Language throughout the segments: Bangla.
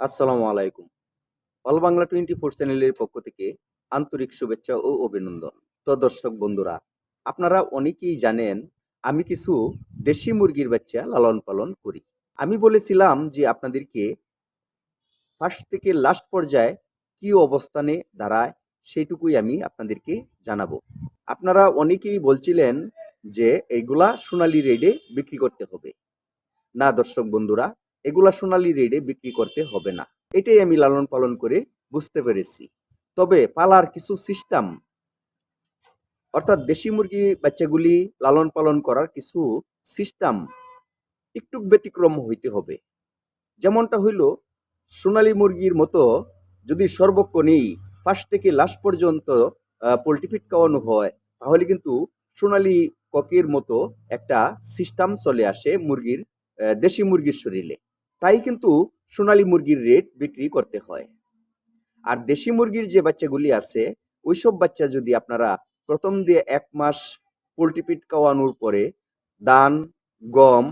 আসসালামু আলাইকুম। অল বাংলা টোয়েন্টি ফোর চ্যানেলের পক্ষ থেকে আন্তরিক শুভেচ্ছা ও অভিনন্দন। তো দর্শক বন্ধুরা, আপনারা অনেকেই জানেন, আমি কিছু দেশি মুরগির বাচ্চা লালন পালন করি। আমি বলেছিলাম যে আপনাদেরকে ফার্স্ট থেকে লাস্ট পর্যায়ে কি অবস্থানে দাঁড়ায় সেইটুকুই আমি আপনাদেরকে জানাব। আপনারা অনেকেই বলছিলেন যে এগুলা সোনালী রেডে বিক্রি করতে হবে। না দর্শক বন্ধুরা এগুলা সোনালী রেডে বিক্রি করতে হবে না। এটাই আমি লালন পালন করে বুঝতে পেরেছি। তবে পালার কিছু সিস্টেম অর্থাৎ দেশি মুরগি বাচ্চাগুলি লালন পালন করার কিছু সিস্টেম একটু ব্যতিক্রম হইতে হবে। যেমনটা হইল, সোনালী মুরগির মতো যদি সর্বক্ষণেই ফার্স্ট থেকে লাস্ট পর্যন্ত পোলট্রি ফিট খাওয়ানো হয়, তাহলে কিন্তু সোনালী ককের মতো একটা সিস্টেম চলে আসে মুরগির দেশি মুরগির শরীরে। তাই কিন্তু সোনালী মুরগির রেট বিক্রি করতে হয়। আর দেশি মুরগির যে বাচ্চাগুলি আছে, ওইসব বাচ্চা যদি আপনারা প্রথম দিয়ে এক মাস পোলট্রি পিট খাওয়ানোর পরে দান, গম,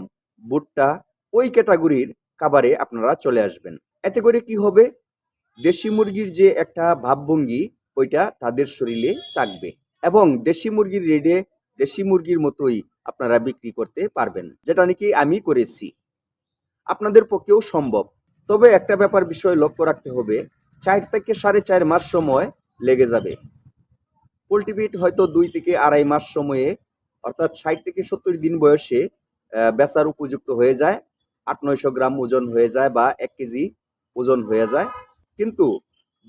ভুট্টা, ওই ক্যাটাগরির খাবারে আপনারা চলে আসবেন। এতে করে কি হবে? দেশি মুরগির যে একটা ভাবভঙ্গি, ওইটা তাদের শরীরে থাকবে এবং দেশি মুরগির রেডে দেশি মুরগির মতোই আপনারা বিক্রি করতে পারবেন। যেটা নাকি আমি করেছি। আপনাদের পক্ষেও সম্ভব। তবে একটা ব্যাপার বিষয় লক্ষ্য রাখতে হবে, চার থেকে সাড়ে চার মাস সময় লেগে যাবে। পোলট্রি পিট হয়তো দুই থেকে আড়াই মাস সময়ে, অর্থাৎ ষাট থেকে সত্তর দিন বয়সে বেচার উপযুক্ত হয়ে যায়। আট নয়শো গ্রাম ওজন হয়ে যায় বা এক কেজি ওজন হয়ে যায়। কিন্তু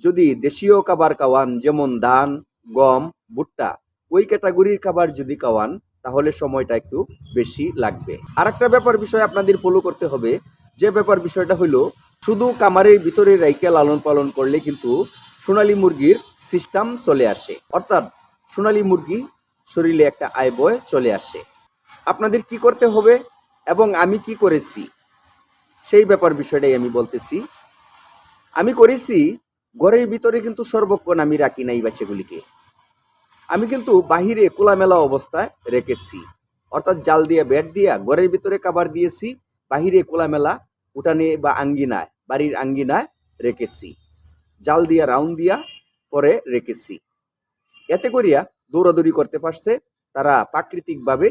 যদি দেশীয় খাবার খাওয়ান, যেমন ধান, গম, ভুট্টা, ওই ক্যাটাগরির খাবার যদি খাওয়ান তাহলে সময়টা একটু বেশি লাগবে। আর একটা ব্যাপার বিষয় আপনাদের ফলো করতে হবে, যে ব্যাপার বিষয়টা হলো শুধু কামারের ভিতরে রাইকে লালন পালন করলে কিন্তু সোনালী মুরগির সিস্টেম চলে আসে। অর্থাৎ সোনালী মুরগি শরীরে একটা আয় বয় চলে আসে। আপনাদের কি করতে হবে এবং আমি কি করেছি? সেই ব্যাপার বিষয়টাই আমি বলতেছি। আমি করেছি, ঘরের ভিতরে কিন্তু সর্বক্ষণ আমি রাখি নাই বাচ্চাগুলিকে। আমি কিন্তু বাহিরে খোলামেলা অবস্থায় রেখেছি। অর্থাৎ জাল দিয়ে, ব্যাট দিয়া, ঘরের ভিতরে কাবার দিয়েছি, বাহিরে খোলামেলা উঠানে বা আঙ্গিনায়, বাড়ির আঙ্গিনায় রেখেছি। জাল দিয়া, রাউন্ড দিয়া পরে রেখেছি। এতে করিয়া দৌড়াদৌড়ি করতে পারছে, তারা প্রাকৃতিকভাবে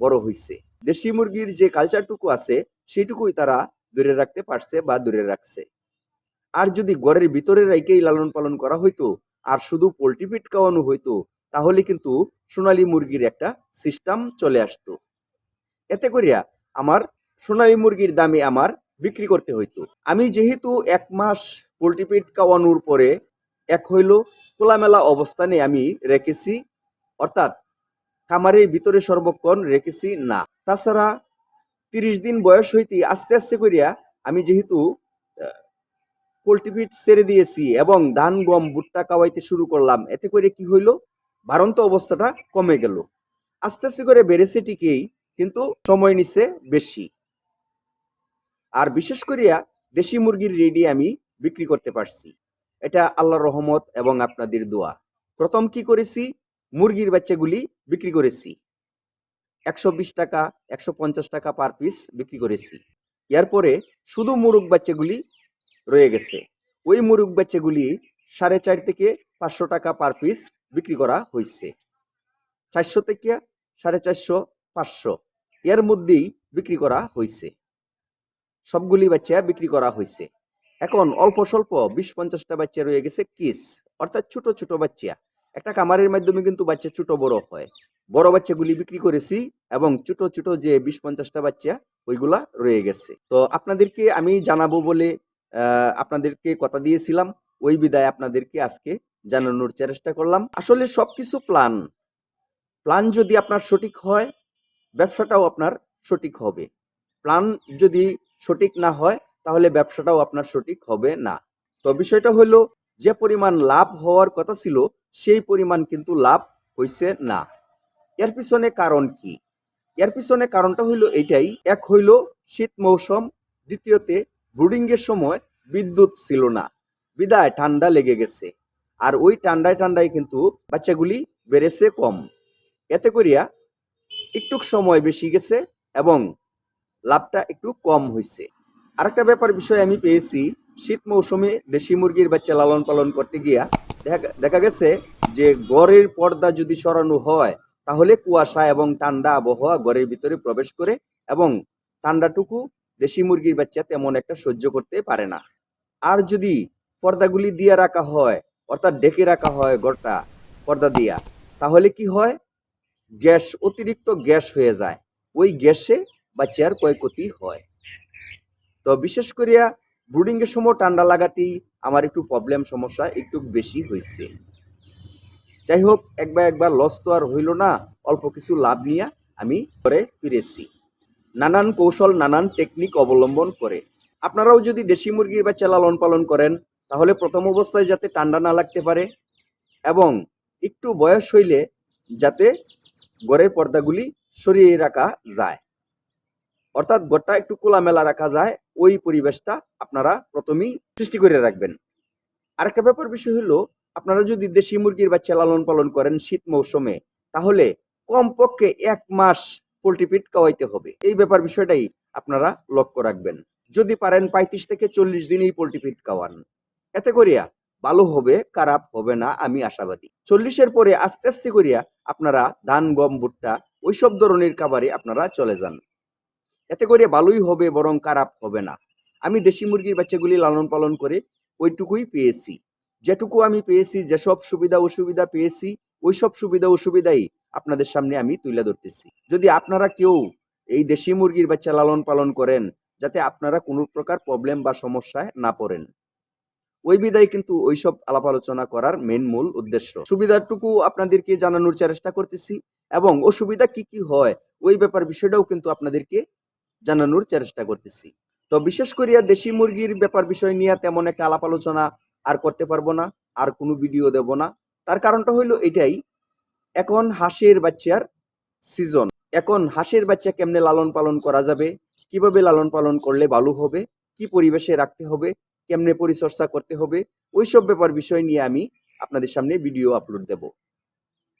বড় হইছে। দেশি মুরগির যে কালচারটুকু আছে, সেটুকুই তারা দূরে রাখতে পারছে বা দূরে রাখছে। আর যদি ঘরের ভিতরে রাইকেই লালন পালন করা হইতো, আর শুধু পোলট্রি ফিট খাওয়ানো হইতো তাহলে কিন্তু সোনালী মুরগির একটা সিস্টেম চলে আসতো। এতে করিয়া আমার সোনালী মুরগির দামে আমার বিক্রি করতে হইতো। আমি যেহেতু এক মাস পোলট্রি ফিট খাওয়ানোর পরে এক হইল খোলামেলা অবস্থানে আমি রেখেছি, অর্থাৎ খামারের ভিতরে সর্বক্ষণ রেখেছি না। তাছাড়া তিরিশ দিন বয়স হইতে আস্তে আস্তে করিয়া আমি যেহেতু পোলট্রি ফিট ছেড়ে দিয়েছি এবং ধান, গম, ভুট্টা কাওয়াইতে শুরু করলাম, এতে করে কি হইল? বাড়ন্ত অবস্থাটা কমে গেল। আস্তে আস্তে করে বেড়েছে ঠিকই, কিন্তু সময় নিছে বেশি। আর বিশেষ করিয়া দেশি মুরগির রেডি আমি বিক্রি করতে পারছি। এটা আল্লাহর রহমত এবং আপনাদের দোয়া। প্রথম কি করেছি? মুরগির বাচ্চাগুলি বিক্রি করেছি। একশো বিশ টাকা, একশো পঞ্চাশ টাকা পার পিস বিক্রি করেছি। এরপরে শুধু মুরগ বাচ্চাগুলি রয়ে গেছে। ওই মুরগ বাচ্চাগুলি সাড়ে চার থেকে পাঁচশো টাকা পার পিস বিক্রি করা হয়েছে চারশো থেকে সাড়ে চারশো, পাঁচশো এর মধ্যেই বিক্রি করা হয়েছে সবগুলি বাচ্চা বিক্রি করা হয়েছে এখন অল্প স্বল্প বিশ পঞ্চাশটা বাচ্চা রয়ে গেছে কিস, অর্থাৎ ছোট ছোট বাচ্চা। একটা কামারের মাধ্যমে কিন্তু বাচ্চা ছোট, বড় হয়। বড় বাচ্চাগুলি বিক্রি করেছি এবং ছোট ছোট যে বিশ পঞ্চাশটা বাচ্চা, ওইগুলা রয়ে গেছে। তো আপনাদেরকে আমি জানাব বলে আপনাদেরকে কথা দিয়েছিলাম। ওই বিদায় আপনাদেরকে আজকে জানানোর চেষ্টা করলাম। আসলে সবকিছু প্ল্যান প্ল্যান যদি আপনার সঠিক হয়, ব্যবসাটাও আপনার সঠিক হবে। প্ল্যান যদি সঠিক না হয়, তাহলে ব্যবসাটাও আপনার সঠিক হবে না। তো বিষয়টা হলো, যে পরিমাণ লাভ হওয়ার কথা ছিল, সেই পরিমাণ কিন্তু লাভ হইছে না। এর পিছনে কারণ কি? এর পিছনে কারণটা হইল এটাই এক হইল শীত মৌসুম, দ্বিতীয়তে ব্রুডিং এর সময় বিদ্যুৎ ছিল না। বিদায়, ঠান্ডা লেগে গেছে। আর ওই ঠান্ডায় ঠান্ডায় কিন্তু বাচ্চাগুলি বেড়েছে কম। এতে করিয়া একটু সময় বেশি গেছে এবং লাভটা একটু কম হয়েছে আরেকটা ব্যাপার বিষয় আমি পেয়েছি, শীত মৌসুমে দেশি মুরগির বাচ্চা লালন পালন করতে গিয়া দেখা দেখা গেছে যে গড়ের পর্দা যদি সরানো হয়, তাহলে কুয়াশা এবং ঠান্ডা আবহাওয়া ঘরের ভিতরে প্রবেশ করে এবং ঠান্ডাটুকু দেশি মুরগির বাচ্চা তেমন একটা সহ্য করতে পারে না। আর যদি পর্দাগুলি দিয়ে রাখা হয় অর্থাৎ ডেকে রাখা হয় ঘরটা পর্দা দিয়া। তাহলে কি হয়? গ্যাস, অতিরিক্ত গ্যাস হয়ে যায়। ওই গ্যাসে বাচ্চার ক্ষয়ক্ষতি হয়। তো বিশেষ করিয়া ব্রুডিং এর সময় ঠান্ডা লাগাতেই আমার একটু প্রবলেম সমস্যা একটু বেশি হয়েছে যাই হোক, একবার একবার লস তো আর হইল না, অল্প কিছু লাভ নিয়ে আমি করে ফিরেছি। নানান কৌশল, নানান টেকনিক অবলম্বন করে। আপনারাও যদি দেশি মুরগির বাচ্চা লালন পালন করেন তাহলে প্রথম অবস্থায় যাতে ঠান্ডা না লাগতে পারে এবং একটু বয়স হইলে যাতে ঘরের পর্দাগুলি সরিয়ে রাখা যায়। অর্থাৎ ঘরটা একটু খোলামেলা রাখা যায়, ওই পরিবেশটা আপনারা প্রথমেই সৃষ্টি করে রাখবেন। আরেকটা ব্যাপার বিষয় হলো, আপনারা যদি দেশি মুরগির বাচ্চা লালন পালন করেন শীত মৌসুমে, তাহলে কমপক্ষে এক মাস পোলট্রি ফিট খাওয়াইতে হবে। এই ব্যাপার বিষয়টাই আপনারা লক্ষ্য রাখবেন। যদি পারেন পঁয়ত্রিশ থেকে চল্লিশ দিনেই পোলট্রি ফিট খাওয়ান। এতে করিয়া ভালো হবে, খারাপ হবে না, আমি আশাবাদী। চল্লিশের পরে আস্তে আস্তে করিয়া আপনারা ধান, গম, ভুট্টা ওইসব ধরনের খাবারে আপনারা চলে যান। এতে করে ভালোই হবে, বরং খারাপ হবে না। আমি দেশি মুরগির বাচ্চাগুলি লালন পালন করে ওইটুকুই পেয়েছি। যেটুকু আমি পেয়েছি, যেসব সুবিধা অসুবিধা পেয়েছি ওই সব সুবিধা অসুবিধাই আপনাদের সামনে আমি তুলে ধরতেছি। যদি আপনারা কেউ এই দেশি মুরগির বাচ্চা লালন পালন করেন, যাতে আপনারা কোনো প্রকার প্রবলেম বা সমস্যায় না পড়েন। ওই বিদায় কিন্তু ওইসব আলাপ আলোচনা করার মেন মূল উদ্দেশ্য। সুবিধাটুকু আপনাদেরকে জানানোর চেষ্টা করতেছি এবং অসুবিধা কি কি হয় ওই ব্যাপার বিষয়টাও কিন্তু আপনাদেরকে জানানোর চেষ্টা করতেছি। তো বিশেষ করিয়া দেশি মুরগির ব্যাপার বিষয় নিয়ে তেমন একটা আলাপ আলোচনা আর করতে পারব না, আর কোনো ভিডিও দেব না। তার কারণটা হইল এটাই, এখন হাঁসের বাচ্চার সিজন এখন হাঁসের বাচ্চা কেমনে লালন পালন করা যাবে, কীভাবে লালন পালন করলে ভালো হবে, কি পরিবেশে রাখতে হবে কেমনে পরিচর্যা করতে হবে, ওইসব ব্যাপার বিষয় নিয়ে আমি আপনাদের সামনে ভিডিও আপলোড দেব।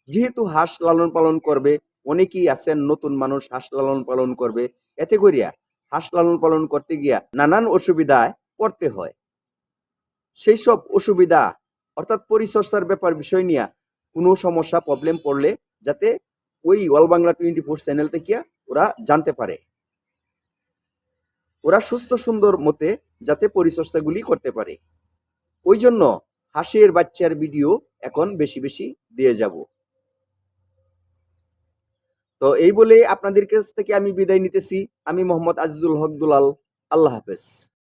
যেহেতু হাঁস লালন পালন করবে, অনেকেই আছেন নতুন মানুষ, হাঁস লালন পালন করবে, এতে করিয়া হাঁস লালন পালন করতে গিয়া নানান অসুবিধায় পড়তে হয়। সেই সব অসুবিধা, অর্থাৎ পরিচর্যার ব্যাপার বিষয় নিয়ে কোনো সমস্যা প্রবলেম পড়লে যাতে ওই all Bangla twenty four channel থেকে ওরা জানতে পারে। ওরা সুস্থ সুন্দর মতে যাতে পরিচর্যাগুলি করতে পারে। ওই জন্য হাঁসের বাচ্চার ভিডিও এখন বেশি বেশি দিয়ে যাব। তো এই বলে আপনাদের কাছ থেকে আমি বিদায় নিতেছি। আমি মোহাম্মদ আজিজুল হক দুলাল। আল্লাহ হাফেজ।